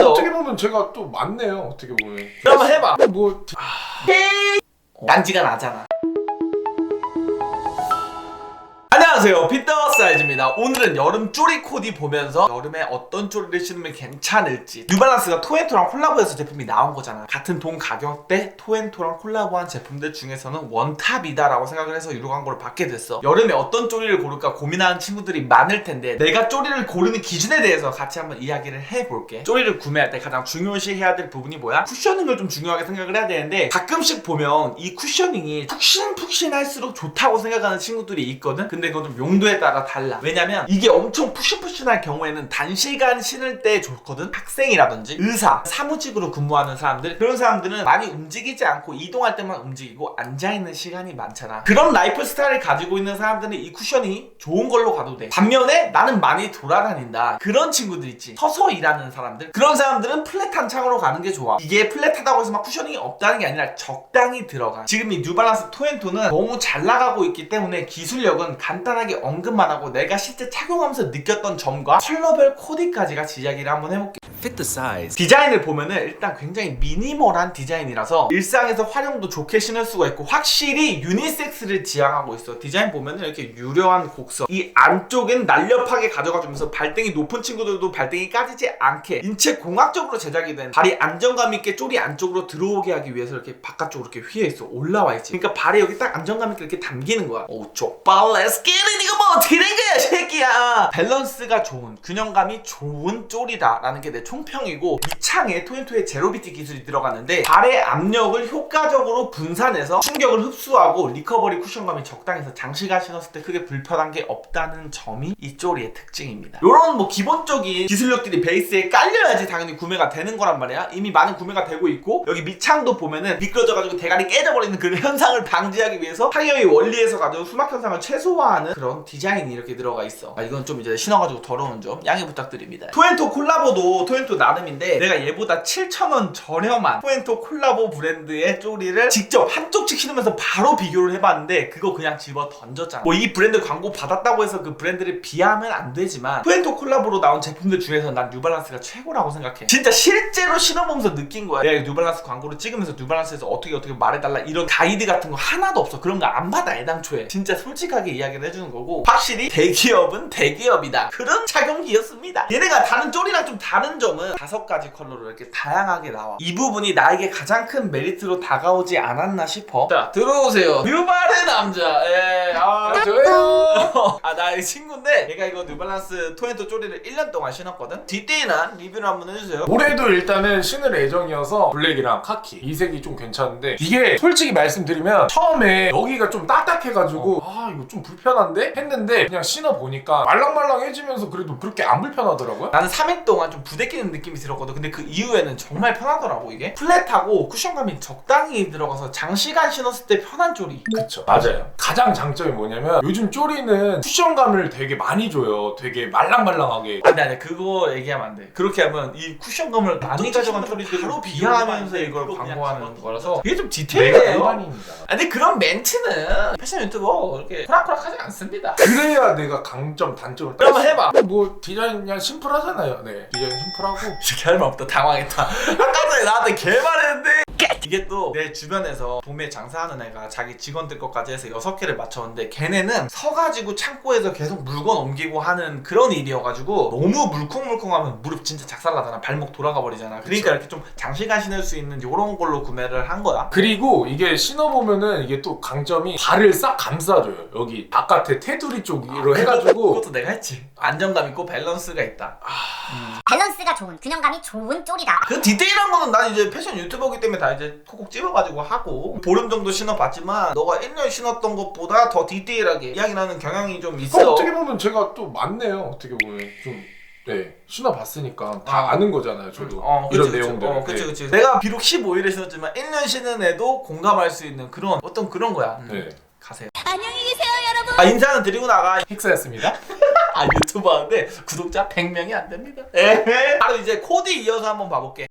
있어. 어떻게 보면 제가 또 맞네요. 어떻게 보면. 그럼 한번 해봐. 뭐 난지가 나잖아. 안녕하세요. 피터 사이즈입니다. 오늘은 여름 쪼리 코디 보면서 여름에 어떤 쪼리를 신으면 괜찮을지 뉴발란스가 토엔토랑 콜라보해서 제품이 나온 거잖아 같은 동 가격대 토엔토랑 콜라보한 제품들 중에서는 원탑이다 라고 생각을 해서 유료 광고를 받게 됐어. 여름에 어떤 쪼리를 고를까 고민하는 친구들이 많을 텐데 내가 쪼리를 고르는 기준에 대해서 같이 한번 이야기를 해볼게. 쪼리를 구매할 때 가장 중요시 해야 될 부분이 뭐야? 쿠셔닝을 좀 중요하게 생각을 해야 되는데 가끔씩 보면 이 쿠셔닝이 푹신푹신할수록 좋다고 생각하는 친구들이 있거든? 근데 그건 좀 용도에 따라 달라. 왜냐면 이게 엄청 푹신푹신할 경우에는 단시간 신을 때 좋거든? 학생이라든지 의사, 사무직으로 근무하는 사람들. 그런 사람들은 많이 움직이지 않고 이동할 때만 움직이고 앉아 있는 시간이 많잖아. 그런 라이프 스타일을 가지고 있는 사람들은 이 쿠셔닝이 좋은 걸로 가도 돼. 반면에 나는 많이 돌아다닌다. 그런 친구들 있지. 서서 일하는 사람들. 그런 사람들은 플랫한 창으로 가는 게 좋아. 이게 플랫하다고 해서 막 쿠셔닝이 없다는 게 아니라 적당히 들어가. 지금 이 뉴발란스 토엔토는 너무 잘 나가고 있기 때문에 기술력은 간단하게 언급만 하고 내가 실제 착용하면서 느꼈던 점과 컬러별 코디까지가 이야기를 한번 해볼게 Fit the size. 디자인을 보면은 일단 굉장히 미니멀한 디자인이라서 일상에서 활용도 좋게 신을 수가 있고 확실히 유니섹스를 지향하고 있어. 디자인 보면은 이렇게 유려한 곡선 이 안쪽은 날렵하게 가져가주면서 발등이 높은 친구들도 발등이 까지지 않게 인체 공학적으로 제작이 된 발이 안정감 있게 쪼리 안쪽으로 들어오게 하기 위해서 이렇게 바깥쪽으로 이렇게 휘어 있어 올라와 있지. 그러니까 발이 여기 딱 안정감 있게 이렇게 담기는 거야. 오 족발 렛 츠기릿 이거 뭐 어떻게 된 거야 새끼야. 밸런스가 좋은 균형감이 좋은 쪼리다라는 게 내 총평이고 밑창에 토인토의 제로비티 기술이 들어가는데 발의 압력을 효과적으로 분산해서 충격을 흡수하고 리커버리 쿠션감이 적당해서 장시간 신었을 때 크게 불편한 게 없다는 점이 이 쪼리의 특징입니다. 요런 뭐 기본적인 기술력들이 베이스에 깔려야지 당연히 구매가 되는 거란 말이야. 이미 많은 구매가 되고 있고 여기 밑창도 보면은 미끄러져가지고 대가리 깨져버리는 그런 현상을 방지하기 위해서 타이어의 원리에서 가져온 수막 현상을 최소화 하는 그런 디자인이 이렇게 들어가 있어. 아, 이건 좀 이제 신어가지고 더러운 점 양해 부탁드립니다. 토엔토 콜라보도 토엔토 나름인데 내가 얘보다 7,000원 저렴한 토엔토 콜라보 브랜드의 쪼리를 직접 한쪽씩 신으면서 바로 비교를 해봤는데 그거 그냥 집어 던졌잖아. 뭐 이 브랜드 광고 받았다고 해서 그 브랜드를 비하면 안 되지만 토엔토 콜라보로 나온 제품들 중에서 난 뉴발란스가 최고라고 생각해. 진짜 실제로 신어보면서 느낀 거야. 내가 뉴발란스 광고를 찍으면서 뉴발란스에서 어떻게 어떻게 말해달라 이런 가이드 같은 거 하나도 없어. 그런 거 안 받아 애당초에. 진짜 솔직하게 이야기 를 해주는 거고 확실히 대기업은 대기업이다. 그런 착용기였습니다. 얘네가 다른 쪼리랑 좀 다른 점은 다섯 가지 컬러로 이렇게 다양하게 나와. 이 부분이 나에게 가장 큰 메리트로 다가오지 않았나 싶어. 자 들어오세요. 뉴발의 남자. 예, 아 저예요. 아나이 친구인데 얘가 이거 뉴발란스 토렌토 쪼리를 1년 동안 신었거든? 디테일한 리뷰를 한번 해주세요. 올해도 일단은 신을 예정이어서 블랙이랑 카키. 이 색이 좀 괜찮은데 이게 솔직히 말씀드리면 처음에 여기가 좀 딱딱해가지고 아 이거 좀 불편 한데 했는데 그냥 신어 보니까 말랑말랑해지면서 그래도 그렇게 안 불편하더라고요. 나는 3일 동안 좀 부대끼는 느낌이 들었거든. 근데 그 이후에는 정말 편하더라고 이게. 플랫하고 쿠션감이 적당히 들어가서 장시간 신었을 때 편한 쪼리. 그쵸 맞아요. 가장 장점이 뭐냐면 요즘 쪼리는 쿠션감을 되게 많이 줘요. 되게 말랑말랑하게. 안돼 안돼 그거 얘기하면 안 돼. 그렇게 하면 이 쿠션감을 많이 가져간 쪼리들 바로 비하하면서 이걸 광고하는 거라서 이게 좀 디테일해요. 일반인이다. 아, 근데 그런 멘트는 패션 유튜버 이렇게 호락호락 하지 않습니다. 그래야 내가 강점 단점을 딸 수- 해봐. 뭐 디자인 그냥 심플하잖아요. 네 디자인 심플하고 이렇게 할말 없다 당황했다 아까 전에 나한테 개말했는데 이게 또 내 주변에서 도매 장사하는 애가 자기 직원들 것까지 해서 6개를 맞췄는데 걔네는 서가지고 창고에서 계속 물건 옮기고 하는 그런 일이어가지고 너무 물컹물컹하면 무릎 진짜 작살나잖아. 발목 돌아가 버리잖아. 그러니까 이렇게 좀 장시간 신을 수 있는 요런 걸로 구매를 한 거야. 그리고 이게 신어보면은 이게 또 강점이 발을 싹 감싸줘요. 여기 바깥에 테두리 쪽으로 해가지고. 그것도 내가 했지. 안정감 있고 밸런스가 있다. 밸런스가 좋은 균형감이 좋은 쪼리다. 그 디테일한 거는 난 이제 패션 유튜버기 때문에 다 이제 콕콕 집어가지고 하고 보름 정도 신어봤지만 너가 1년 신었던 것보다 더 디테일하게 이야기하는 경향이 좀 어, 있어 어떻게 보면 제가 또 맞네요. 어떻게 보면 좀 네, 신어 봤으니까 다 아. 아는 거잖아요. 저도 어, 이런 그치, 그치. 내용들. 어, 그치, 그치. 내가 비록 15일을 신었지만 1년 신은 애도 공감할 수 있는 그런 어떤 그런 거야. 음, 네. 가세요. 안녕히 계세요, 여러분. 아, 인사는 드리고 나가. 힉스였습니다. 아, 유튜버 하는데 구독자 100명이 안 됩니다. 에헤. 바로 이제 코디 이어서 한번 봐볼게.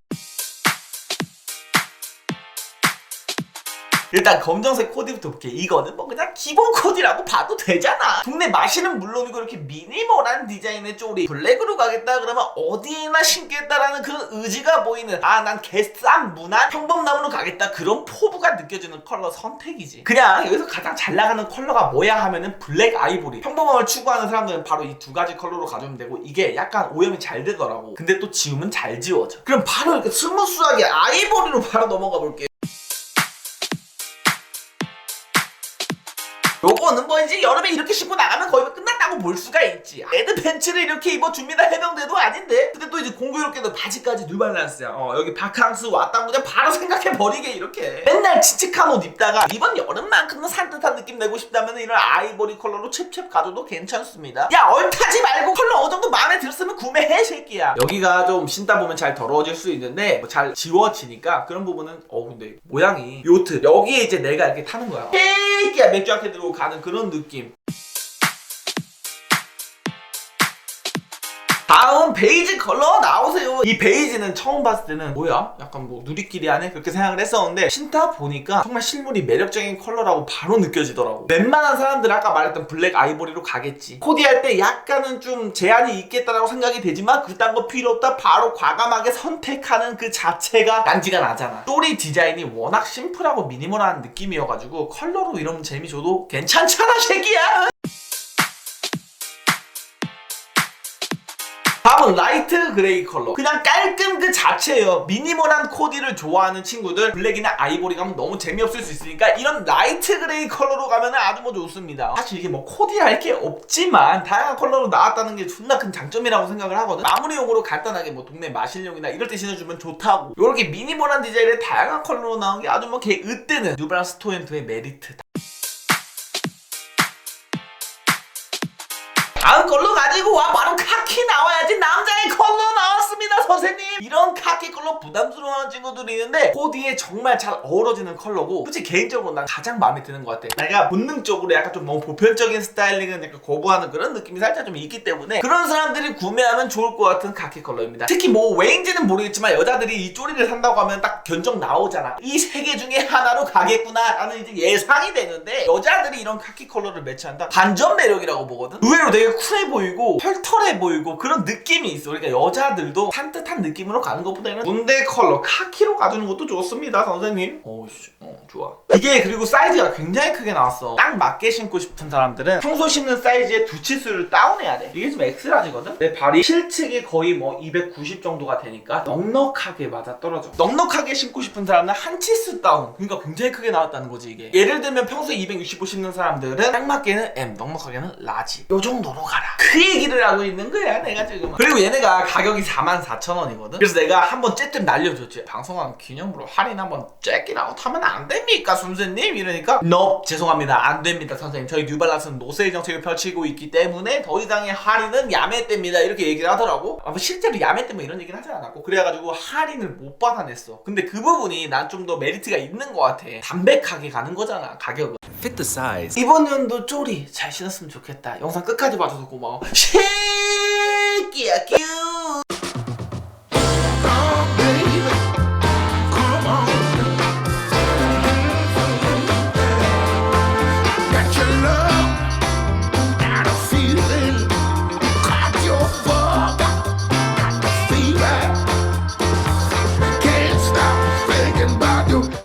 일단 검정색 코디부터 볼게. 이거는 뭐 그냥 기본 코디라고 봐도 되잖아. 동네 마시는 물론이고 이렇게 미니멀한 디자인의 쪼리 블랙으로 가겠다 그러면 어디에나 신겠다라는 그런 의지가 보이는 아 난 개싼 무난 평범남으로 가겠다 그런 포부가 느껴지는 컬러 선택이지. 그냥 여기서 가장 잘 나가는 컬러가 뭐야 하면은 블랙 아이보리. 평범함을 추구하는 사람들은 바로 이 두 가지 컬러로 가져오면 되고 이게 약간 오염이 잘 되더라고. 근데 또 지우면 잘 지워져. 그럼 바로 이렇게 스무스하게 아이보리로 바로 넘어가 볼게. 요 거는 뭐 이제 여름에 이렇게 신고 나가면 거의 뭐 끝났다고 볼 수가 있지. 애드 팬츠를 이렇게 입어줍니다. 해병대도 아닌데. 근데 또 이제 공교롭게도 바지까지 뉴발란스야. 어, 여기 바캉스 왔다 그냥 바로 생각해버리게 이렇게. 맨날 칙칙한 옷 입다가 이번 여름만큼은 산뜻한 느낌 내고 싶다면 이런 아이보리 컬러로 칩칩 가져도 괜찮습니다. 야 얼타지 말고 컬러 어느 정도 마음에 들었으면 구매해 새끼야. 여기가 좀 신다 보면 잘 더러워질 수 있는데 뭐 잘 지워지니까 그런 부분은 어 근데 모양이 요트 여기에 이제 내가 이렇게 타는 거야. 새끼야 맥주 한캔 들고 가는 그런 느낌. 다음 베이지 컬러 나오세요. 이 베이지는 처음 봤을 때는 뭐야? 약간 뭐 누리끼리 하네? 그렇게 생각을 했었는데 신다 보니까 정말 실물이 매력적인 컬러라고 바로 느껴지더라고. 웬만한 사람들 아까 말했던 블랙 아이보리로 가겠지. 코디할 때 약간은 좀 제한이 있겠다라고 생각이 되지만 그딴 거 필요 없다. 바로 과감하게 선택하는 그 자체가 난지가 나잖아. 또리 디자인이 워낙 심플하고 미니멀한 느낌이어가지고 컬러로 이런 재미 줘도 괜찮잖아, 새끼야. 다음은 라이트 그레이 컬러. 그냥 깔끔 그 자체예요. 미니멀한 코디를 좋아하는 친구들 블랙이나 아이보리 가면 너무 재미없을 수 있으니까 이런 라이트 그레이 컬러로 가면 아주 뭐 좋습니다. 사실 이게 뭐 코디할 게 없지만 다양한 컬러로 나왔다는 게 존나 큰 장점이라고 생각을 하거든. 마무리용으로 간단하게 뭐 동네 마실용이나 이럴 때 신어주면 좋다고. 이렇게 미니멀한 디자인의 다양한 컬러로 나온 게 아주 뭐 개 으뜨는 뉴발란스 토엔토의 메리트다 다음 걸로 가지고 와. 바로 카키 나와야지. 남자의 컬러 나왔습니다 선생님 이런 카키 컬러 부담스러워하는 친구들이 있는데 코디에 정말 잘 어우러지는 컬러고 솔직히 개인적으로 난 가장 마음에 드는 것 같아. 내가 본능적으로 약간 좀 너무 보편적인 스타일링은 약간 거부하는 그런 느낌이 살짝 좀 있기 때문에 그런 사람들이 구매하면 좋을 것 같은 카키 컬러입니다. 특히 뭐 왜인지는 모르겠지만 여자들이 이 쪼리를 산다고 하면 딱 견적 나오잖아. 이 세 개 중에 하나로 가겠구나 라는 이제 예상이 되는데 여자들이 이런 카키 컬러를 매치한다? 반전 매력이라고 보거든? 의외로 되게 쿨해 보이고 털털해 보이고 그런 느낌이 있어. 그러니까 여자들도 산뜻한 느낌 으로 가는 것보다는 군대 컬러 카키로 가주는 것도 좋습니다 선생님. 어우씨 어 좋아. 이게 그리고 사이즈가 굉장히 크게 나왔어. 딱 맞게 신고 싶은 사람들은 평소 신는 사이즈의 두 치수를 다운해야 돼. 이게 지금 엑스라지거든? 내 발이 실측이 거의 뭐 290 정도가 되니까 넉넉하게 맞아 떨어져. 넉넉하게 신고 싶은 사람은 한 치수 다운. 그러니까 굉장히 크게 나왔다는 거지 이게. 예를 들면 평소에 265 신는 사람들은 딱 맞게는 M 넉넉하게는 라지. 요 정도로 가라. 그 얘기를 하고 있는 거야 내가 지금. 그리고 얘네가 가격이 44,000원이거든 그래서 내가 한번 째뜸 날려줬지. 방송한 기념으로 할인 한번 째끼라고 타면 안 됩니까 선생님? 이러니까 no 죄송합니다. 안 됩니다 선생님. 저희 뉴발란스는 노세일 정책을 펼치고 있기 때문에 더 이상의 할인은 야매 때입니다. 이렇게 얘기를 하더라고. 아, 뭐 실제로 야매 때문에 이런 얘기는 하지 않았고 그래가지고 할인을 못 받아냈어. 근데 그 부분이 난 좀 더 메리트가 있는 것 같아. 담백하게 가는 거잖아 가격은. Fit the size. 이번 연도 쪼리 잘 신었으면 좋겠다. 영상 끝까지 봐줘서 고마워. 새끼야, 끼우.